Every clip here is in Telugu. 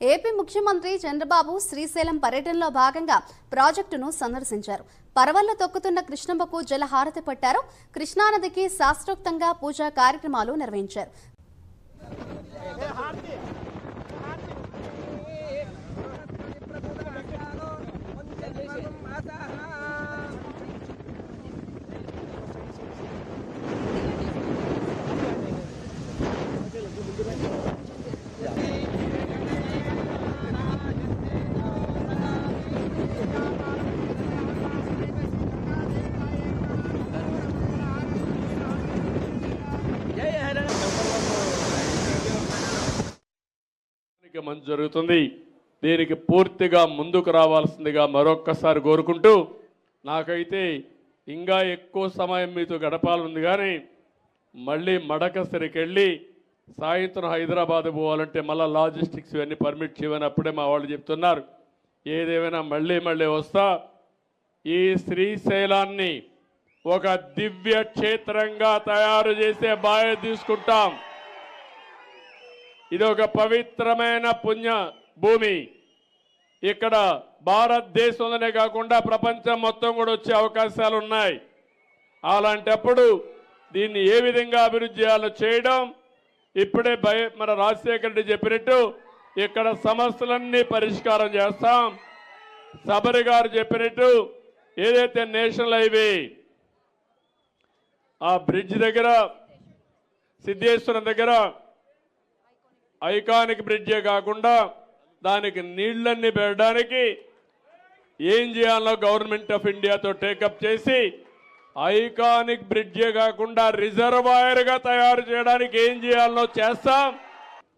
ఏపీ ముఖ్యమంత్రి చంద్రబాబు శ్రీశైలం పర్యటనలో భాగంగా ప్రాజెక్టును సందర్శించారు. పరవళ్ళు తొక్కుతున్న కృష్ణమ్మకు జలహారతి పట్టారు. కృష్ణానదికి శాస్త్రోక్తంగా పూజా కార్యక్రమాలు నిర్వహించారు. దీనికి మంచి జరుగుతుంది. దీనికి పూర్తిగా ముందుకు రావాల్సిందిగా మరొక్కసారి కోరుకుంటూ నాకైతే ఇంకా ఎక్కువ సమయం మీతో గడపాలనుంది కానీ మళ్ళీ మడకసరికి వెళ్ళి సాయంత్రం హైదరాబాద్ పోవాలంటే మళ్ళీ లాజిస్టిక్స్ ఇవన్నీ పర్మిట్ చేయమని అప్పుడే మా వాళ్ళు చెప్తున్నారు. ఏదేమైనా మళ్ళీ మళ్ళీ వస్తా. ఈ శ్రీశైలాన్ని ఒక దివ్య క్షేత్రంగా తయారు చేసే బాధ్యత తీసుకుంటాం. ఇది ఒక పవిత్రమైన పుణ్య భూమి. ఇక్కడ భారతదేశంలోనే కాకుండా ప్రపంచం మొత్తం కూడా వచ్చే అవకాశాలు ఉన్నాయి. అలాంటప్పుడు దీన్ని ఏ విధంగా అభివృద్ధి చేయాలో చేయడం ఇప్పుడే భయ మన రాజశేఖర రెడ్డి చెప్పినట్టు ఇక్కడ సమస్యలన్నీ పరిష్కారం చేస్తాం. సబరి గారు చెప్పినట్టు ఏదైతే నేషనల్ హైవే ఆ బ్రిడ్జ్ దగ్గర సిద్ధేశ్వరం దగ్గర ఐకానిక్ బ్రిడ్జే కాకుండా దానికి నీళ్ళన్నీ పెట్టడానికి ఏం చేయాలో గవర్నమెంట్ ఆఫ్ ఇండియాతో టేకప్ చేసి ఐకానిక్ బ్రిడ్జే కాకుండా రిజర్వాయర్గా తయారు చేయడానికి ఏం చేయాలో చేస్తాం.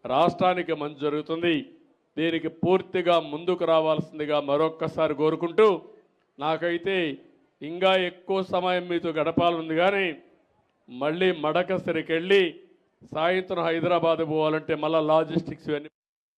రాష్ట్రానికి మంచి జరుగుతుంది. దీనికి పూర్తిగా ముందుకు రావాల్సిందిగా మరొక్కసారి కోరుకుంటూ నాకైతే ఇంకా ఎక్కువ సమయం మీతో గడపాలనుంది కానీ మళ్ళీ మడకసరికెళ్ళి సాయంత్రం హైదరాబాద్ పోవాలంటే మళ్ళీ లాజిస్టిక్స్ ఇవన్నీ